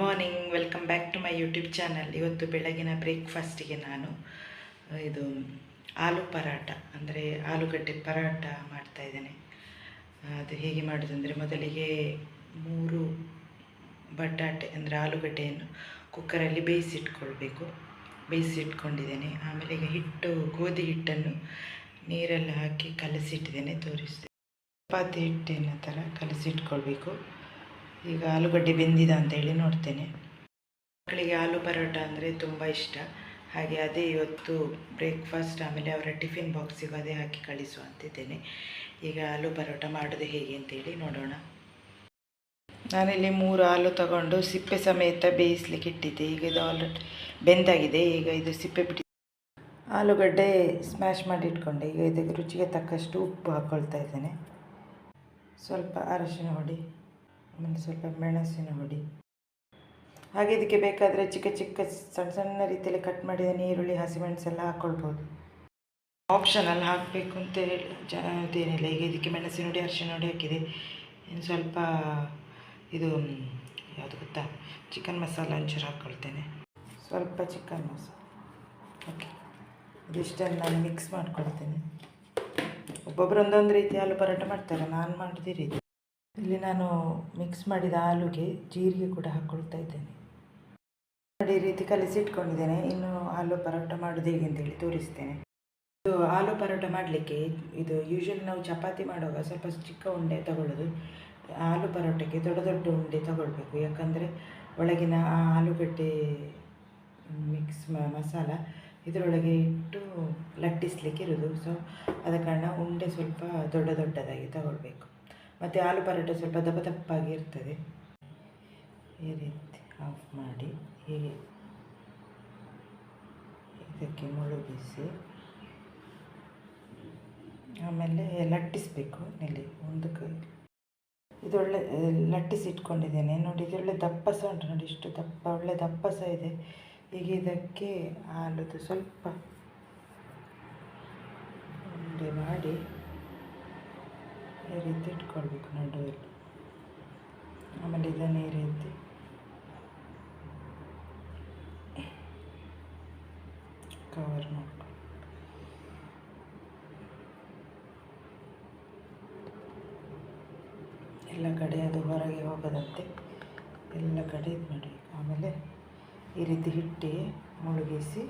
Morning welcome back to my YouTube channel ಇವತ್ತು ಬೆಳಗಿನ ಬ್ರೇಕ್ಫಾಸ್ಟಿಗೆ ನಾನು ಇದು, ಆಲೂ ಪರಾಟ ಅಂದರೆ ಆಲೂಗಡ್ಡೆ ಪರಾಟ ಮಾಡ್ತಾ ಇದ್ದೇನೆ. ಅದು ಹೇಗೆ ಮಾಡೋದಂದರೆ ಮೊದಲಿಗೆ ಮೂರು ಬಟಾಟೆ, ಅಂದರೆ ಆಲೂಗಡ್ಡೆಯನ್ನು ಕುಕ್ಕರಲ್ಲಿ ಬೇಯಿಸಿಟ್ಕೊಳ್ಬೇಕು. ಬೇಯಿಸಿಟ್ಕೊಂಡಿದ್ದೇನೆ. ಆಮೇಲೆ ಈಗ ಹಿಟ್ಟು, ಗೋಧಿ ಹಿಟ್ಟನ್ನು ನೀರಲ್ಲಿ ಹಾಕಿ ಕಲಸಿಟ್ಟಿದ್ದೇನೆ ತೋರಿಸ್ತೇನೆ ಚಪಾತಿ ಹಿಟ್ಟಿನ ಥರ ಕಲಸಿಟ್ಕೊಳ್ಬೇಕು. ಈಗ ಆಲೂಗಡ್ಡೆ ಬೆಂದಿದ ಅಂತ ಹೇಳಿ ನೋಡ್ತೇನೆ. ಮಕ್ಕಳಿಗೆ ಆಲೂ ಪರೋಟ ಅಂದರೆ ತುಂಬ ಇಷ್ಟ. ಹಾಗೆ ಅದೇ ಇವತ್ತು ಬ್ರೇಕ್ಫಾಸ್ಟ್ ಆಮೇಲೆ ಅವರ ಟಿಫಿನ್ ಬಾಕ್ಸಿಗೂ ಅದೇ ಹಾಕಿ ಕಳಿಸುವ ಅಂತಿದ್ದೇನೆ ಈಗ ಆಲೂ ಪರೋಟ ಮಾಡೋದು ಹೇಗೆ ಅಂತೇಳಿ ನೋಡೋಣ. ನಾನಿಲ್ಲಿ ಮೂರು ಆಲೂ ತಗೊಂಡು ಸಿಪ್ಪೆ ಸಮೇತ ಬೇಯಿಸ್ಲಿಕ್ಕೆ ಇಟ್ಟಿದ್ದೆ. ಈಗ ಇದು ಆಲ್ರೆಡಿ ಬೆಂದಾಗಿದೆ. ಈಗ ಇದು ಸಿಪ್ಪೆ ಬಿಟ್ಟು ಆಲೂಗಡ್ಡೆ ಸ್ಮ್ಯಾಶ್ ಮಾಡಿ ಇಟ್ಕೊಂಡೆ. ಈಗ ಇದಕ್ಕೆ ರುಚಿಗೆ ತಕ್ಕಷ್ಟು ಉಪ್ಪು ಹಾಕ್ಕೊಳ್ತಾ ಇದ್ದೇನೆ. ಸ್ವಲ್ಪ ಅರಶಿನ ಹೊಡಿ ಆಮೇಲೆ ಸ್ವಲ್ಪ ಮೆಣಸಿನ ಹುಡಿ. ಹಾಗೆ ಇದಕ್ಕೆ ಬೇಕಾದರೆ ಚಿಕ್ಕ ಚಿಕ್ಕ ಸಣ್ಣ ಸಣ್ಣ ರೀತಿಯಲ್ಲಿ ಕಟ್ ಮಾಡಿದ ಈರುಳ್ಳಿ ಹಸಿಮೆಣಸೆಲ್ಲ ಹಾಕ್ಕೊಳ್ಬೋದು ಆಪ್ಷನಲ್ಲಿ ಹಾಕಬೇಕು ಅಂತ ಹೇಳಿ ಜ ಅದೇನಿಲ್ಲ ಈಗ ಇದಕ್ಕೆ ಮೆಣಸಿನ ಹುಡಿ, ಅರಿಶಿನ ಹುಡಿ ಹಾಕಿದೆ. ಇನ್ನು ಸ್ವಲ್ಪ ಇದು ಯಾವುದು ಗೊತ್ತಾ? ಚಿಕನ್ ಮಸಾಲ ಒಂಚೂರು ಹಾಕ್ಕೊಳ್ತೇನೆ ಸ್ವಲ್ಪ ಚಿಕನ್ ಮಸಾಲ ಓಕೆ ಇದಿಷ್ಟನ್ನು ನಾನು ಮಿಕ್ಸ್ ಮಾಡ್ಕೊಳ್ತೇನೆ. ಒಬ್ಬೊಬ್ಬರು ಒಂದೊಂದು ರೀತಿ ಆಲೂ ಪರೋಟ ಮಾಡ್ತಾರೆ. ನಾನು ಮಾಡಿದ ರೀತಿ ಇಲ್ಲಿ ನಾನು ಮಿಕ್ಸ್ ಮಾಡಿದ ಆಲೂಗೆ ಜೀರಿಗೆ ಕೂಡ ಹಾಕ್ಕೊಳ್ತಾ ಇದ್ದೇನೆ. ನೋಡಿ ಈ ರೀತಿ ಕಲಿಸಿಟ್ಕೊಂಡಿದ್ದೇನೆ. ಇನ್ನು ಆಲೂ ಪರೋಟ ಮಾಡೋದು ಹೇಗೆ ಅಂತೇಳಿ ತೋರಿಸ್ತೇನೆ. ಇದು ಆಲೂ ಪರೋಟ ಮಾಡಲಿಕ್ಕೆ ಇದು ಯೂಶ್ವಲಿ ನಾವು ಚಪಾತಿ ಮಾಡುವಾಗ ಸ್ವಲ್ಪ ಚಿಕ್ಕ ಉಂಡೆ ತಗೊಳ್ಳೋದು. ಆಲೂ ಪರೋಟಕ್ಕೆ ದೊಡ್ಡ ದೊಡ್ಡ ಉಂಡೆ ತಗೊಳ್ಬೇಕು. ಯಾಕಂದರೆ ಒಳಗಿನ ಆ ಆಲೂಗಡ್ಡೆ ಮಿಕ್ಸ್ ಮಸಾಲ ಇದರೊಳಗೆ ಇಟ್ಟು ಲಟ್ಟಿಸ್ಲಿಕ್ಕೆ ಇರೋದು. ಸೊ ಆದ ಕಾರಣ ಉಂಡೆ ಸ್ವಲ್ಪ ದೊಡ್ಡ ದೊಡ್ಡದಾಗಿ ತಗೊಳ್ಬೇಕು. ಮತ್ತು ಆಲೂ ಪರೋಟ ಸ್ವಲ್ಪ ದಪ್ಪ ದಪ್ಪಾಗಿ ಇರ್ತದೆ. ಈ ರೀತಿ ಆಫ್ ಮಾಡಿ ಹೀಗೆ ಇದಕ್ಕೆ ಮುಳುಗಿಸಿ ಆಮೇಲೆ ಲಟ್ಟಿಸಬೇಕು ನೆಲೆ ಒಂದು ಕೈ. ಇದೊಳ್ಳೆ, ಲಟ್ಟಿಸಿ ಇಟ್ಕೊಂಡಿದ್ದೇನೆ. ನೋಡಿ, ಇದೊಳ್ಳೆ ದಪ್ಪ ಸಹ ಉಂಟು ನೋಡಿ, ಇಷ್ಟು ದಪ್ಪ, ಒಳ್ಳೆ ದಪ್ಪ ಸಹ ಇದೆ. ಈಗ ಇದಕ್ಕೆ ಹಾಲುದು ಸ್ವಲ್ಪ ಮಾಡಿ ಇಟ್ಕೊಳ್ಬೇಕು ನಡುವಲ್ಲಿ. ಆಮೇಲೆ ಇದನ್ನು ಈ ರೀತಿ ಕವರ್ ಮಾಡ್ಕೊಂಡು ಎಲ್ಲ ಕಡೆ ಅದು ಹೊರಗೆ ಹೋಗದಂತೆ ಎಲ್ಲ ಕಡೆ ಇದು ಮಾಡಿ. ಆಮೇಲೆ ಈ ರೀತಿ ಹಿಟ್ಟಿ ಮುಳುಗಿಸಿ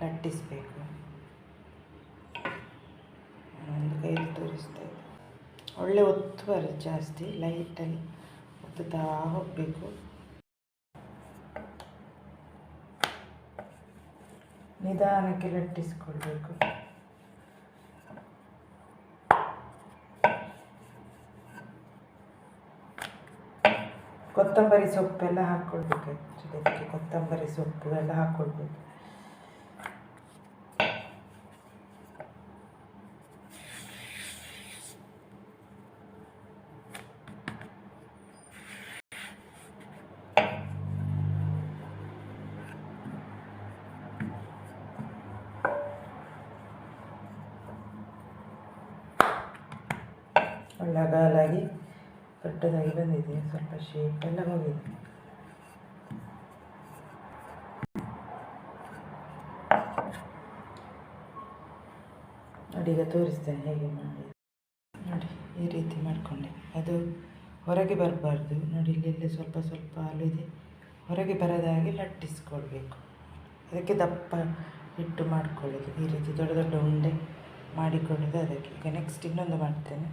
ಲಟ್ಟಿಸಬೇಕು. ಒಂದು ಕೈಯಲ್ಲಿ ತೋರಿಸ್ತಾ ಇದ್ದೆ ಒಳ್ಳೆ ಒತ್ತು ಬರುತ್ತೆ ಜಾಸ್ತಿ ಲೈಟಲ್ಲಿ ಒತ್ತುತ್ತಾ ಹೋಗಬೇಕು. ನಿಧಾನಕ್ಕೆ ಲಟ್ಟಿಸ್ಕೊಳ್ಬೇಕು. ಕೊತ್ತಂಬರಿ ಸೊಪ್ಪೆಲ್ಲ ಹಾಕ್ಕೊಳ್ಬೇಕು ಆ್ಯಕ್ಚುಲಿ ಅದಕ್ಕೆ ಕೊತ್ತಂಬರಿ ಸೊಪ್ಪು ಎಲ್ಲ ಹಾಕ್ಕೊಳ್ಬೇಕು. ಒಳ್ಳೆ ಅಗಲಾಗಿ ದೊಡ್ಡದಾಗಿ ಬಂದಿದೆ. ಸ್ವಲ್ಪ ಶೇಪ್ ಎಲ್ಲ ಹೋಗಿದೆ. ನೋಡಿ, ಈಗ ತೋರಿಸ್ತೇನೆ ಹೇಗೆ ಮಾಡಿ. ನೋಡಿ, ಈ ರೀತಿ ಮಾಡಿಕೊಂಡೆ. ಅದು ಹೊರಗೆ ಬರಬಾರ್ದು. ನೋಡಿ, ಇಲ್ಲಿ ಸ್ವಲ್ಪ ಸ್ವಲ್ಪ ಹಾಲಿದೆ ಹೊರಗೆ ಬರದ ಹಾಗೆ ಲಟ್ಟಿಸ್ಕೊಳ್ಬೇಕು. ಅದಕ್ಕೆ ದಪ್ಪ ಹಿಟ್ಟು ಮಾಡ್ಕೊಳ್ಳೋದು. ಈ ರೀತಿ ದೊಡ್ಡ ದೊಡ್ಡ ಉಂಡೆ ಮಾಡಿಕೊಳ್ಳೋದು ಅದಕ್ಕೆ. ಈಗ ನೆಕ್ಸ್ಟ್ ಇನ್ನೊಂದು ಮಾಡ್ತೇನೆ.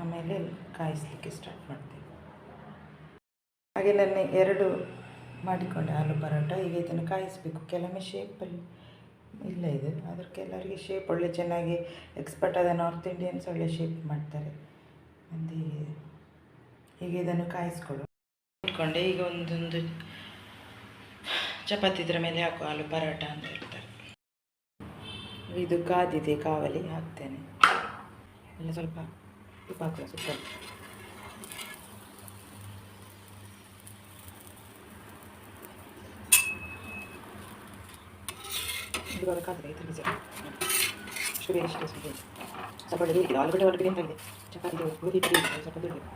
ಆಮೇಲೆ ಕಾಯಿಸಲಿಕ್ಕೆ ಸ್ಟಾರ್ಟ್ ಮಾಡ್ತೀವಿ ಹಾಗೆ ನಾನು ಎರಡು ಮಾಡಿಕೊಂಡೆ ಆಲೂ ಪರೋಟ, ಈಗ ಇದನ್ನು ಕಾಯಿಸಬೇಕು. ಕೆಲವೊಮ್ಮೆ ಶೇಪಲ್ಲಿ ಇಲ್ಲ ಇದು ಅದಕ್ಕೆ ಕೆಲವರಿಗೆ ಶೇಪ್ ಒಳ್ಳೆ ಚೆನ್ನಾಗಿ ಎಕ್ಸ್ಪರ್ಟ್ ಆದ ನಾರ್ತ್ ಇಂಡಿಯನ್ಸ್ ಒಳ್ಳೆ ಶೇಪ್ ಮಾಡ್ತಾರೆ. ಹೀಗೆ ಹೀಗೆ ಇದನ್ನು ಕಾಯಿಸ್ಕೊಳ್ಳು ಇಟ್ಕೊಂಡೆ ಈಗ ಒಂದೊಂದು ಚಪಾತಿ ಇದರ ಮೇಲೆ ಹಾಕು, ಆಲೂ ಪರೋಟ ಅಂತ ಹೇಳ್ತಾರೆ. ಇದು ಕಾದಿದೆ, ಕಾವಲಿ, ಹಾಕ್ತೇನೆ. ಎಲ್ಲ ಸ್ವಲ್ಪ ಉಪ್ಪು ಹಾಕುವ ಸುತ್ತ ಇವಾಗ ಕಾದಿದೆ ಇದು ಬಿಸಿ ಶುರು ಎಷ್ಟು ಸುದ್ದಿ ಸ್ವಲ್ಪ ಒಳ್ಳೆ ಬೇಕಿದೆ ಆಲೂಗಡ್ಡೆ ಒಳಗಡೆ ಎಂತಾಗಿದೆ ಚಪಾತಿ ಗೋಧಿ ಪುಡಿ ಸ್ವಲ್ಪ ಬೇಕಿದೆ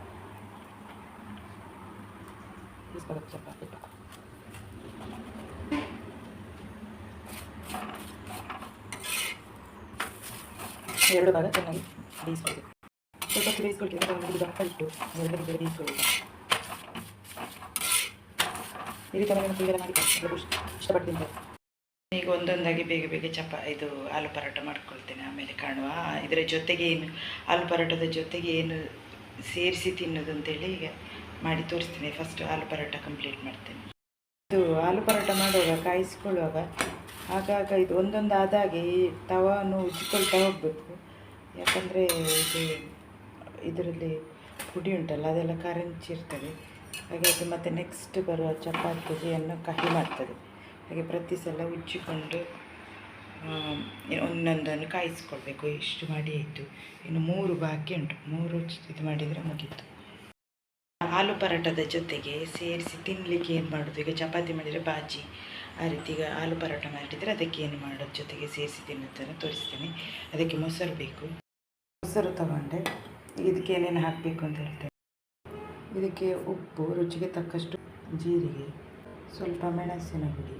ಪೀಸ್ ಬರುತ್ತೆ ಸ್ವಲ್ಪ ಬಿಟ್ಟು ಎರಡು ಭಾಗ ಚೆನ್ನಾಗಿ ಬೇಯಿಸ್ಕೊಳ್ಳಿ ಸ್ವಲ್ಪ ಹೊತ್ತು ಬೇಯಿಸ್ಕೊಳ್ತೀವಿ ಅದನ್ನು ಒಂದು ದಪ್ಪ ಇಟ್ಟು ಎರಡು ಬೇರೆ ಬೇಯಿಸ್ಕೊಳ್ಳಿ ಈ ಮಕ್ಕಳಿಗೆಲ್ಲ ಮಾಡಿ ಇಷ್ಟಪಟ್ಟು ತಿಂತಾರೆ ಈಗ ಒಂದೊಂದಾಗಿ ಬೇಗ ಬೇಗ ಚಪಾ ಇದು ಆಲೂ ಪರೋಟ ಮಾಡ್ಕೊಳ್ತೇನೆ ಆಮೇಲೆ ಕಾಣುವ ಇದರ ಜೊತೆಗೆ ಏನು ಆಲೂ ಪರೋಟದ ಜೊತೆಗೆ ಏನು ಸೇರಿಸಿ ತಿನ್ನೋದು ಅಂತೇಳಿ ಈಗ ಮಾಡಿ ತೋರಿಸ್ತೀನಿ ಫಸ್ಟ್ ಆಲೂ ಪರೋಟ ಕಂಪ್ಲೀಟ್ ಮಾಡ್ತೇನೆ ಇದು ಆಲೂ ಪರೋಟ ಮಾಡುವಾಗ ಕಾಯಿಸ್ಕೊಳ್ಳುವಾಗ ಆಗಾಗ ಇದು ಒಂದೊಂದು ಆದಾಗೆ ಈ ತವಾನು ಉಜ್ಜಿಕೊಳ್ತಾ ಹೋಗ್ಬೇಕು ಯಾಕಂದರೆ ಇದು ಇದರಲ್ಲಿ ಪುಡಿ ಉಂಟಲ್ಲ, ಅದೆಲ್ಲ ಕರಂಚಿರ್ತದೆ ಹಾಗೆ ಅದು ಮತ್ತು ನೆಕ್ಸ್ಟ್ ಬರುವ ಚಪಾತಿಯನ್ನು ಕಹಿ ಮಾಡ್ತದೆ. ಹಾಗೆ ಪ್ರತಿ ಸಲ ಉಜ್ಜಿಕೊಂಡು ಒಂದೊಂದನ್ನು ಕಾಯಿಸ್ಕೊಳ್ಬೇಕು. ಇಷ್ಟು ಮಾಡಿ ಆಯಿತು? ಇನ್ನು ಮೂರು ಬಾಕಿ ಉಂಟು. ಮೂರು ಇದು ಮಾಡಿದರೆ ಮುಗೀತು. ಆಲೂ ಪರೋಟದ ಜೊತೆಗೆ ಸೇರಿಸಿ ತಿನ್ನಲಿಕ್ಕೆ ಏನು ಮಾಡೋದು? ಈಗ ಚಪಾತಿ ಮಾಡಿದರೆ ಬಾಜಿ. ಆ ರೀತಿ ಈಗ ಆಲೂ ಪರಾಟ ಮಾಡಿದರೆ ಅದಕ್ಕೆ ಏನು ಮಾಡೋದು? ಜೊತೆಗೆ ಸೇರಿಸಿ ತಿನ್ನೋದನ್ನು ತೋರಿಸ್ತೀನಿ. ಅದಕ್ಕೆ ಮೊಸರು ಬೇಕು. ಮೊಸರು ತಗೊಂಡೆ. ಇದಕ್ಕೆ ಏನೇನು ಹಾಕಬೇಕು ಅಂತ ಹೇಳ್ತೇನೆ ಇದಕ್ಕೆ ಉಪ್ಪು, ರುಚಿಗೆ ತಕ್ಕಷ್ಟು ಜೀರಿಗೆ, ಸ್ವಲ್ಪ ಮೆಣಸಿನ ಪುಡಿ,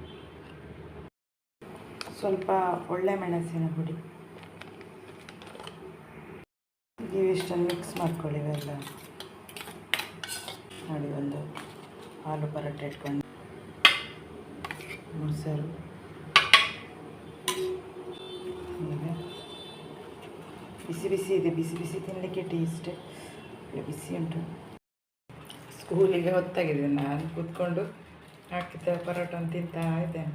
ಸ್ವಲ್ಪ ಒಳ್ಳೆ ಮೆಣಸಿನ ಪುಡಿ. ಇವಿಷ್ಟನ್ನು ಮಿಕ್ಸ್ ಮಾಡ್ಕೊಳ್ಳಿ ಇವೆಲ್ಲ. ನೋಡಿ ಒಂದು ಹಾಲು ಪರೋಟ ಇಟ್ಕೊಂಡು. ಮೊಸರು ಈಗ ಬಿಸಿ ಬಿಸಿ ಇದೆ, ಬಿಸಿ ಬಿಸಿ ತಿನ್ನಲಿಕ್ಕೆ ಟೇಸ್ಟ್ ಬಿಸಿ ಉಂಟು. ಸ್ಕೂಲಿಗೆ ಹೊತ್ತಾಗಿದೆ, ನಾನು ಕೂತ್ಕೊಂಡು ಹಾಕಿದ ಪರೋಟವನ್ನು ತಿಂತಾ ಇದ್ದೇನೆ.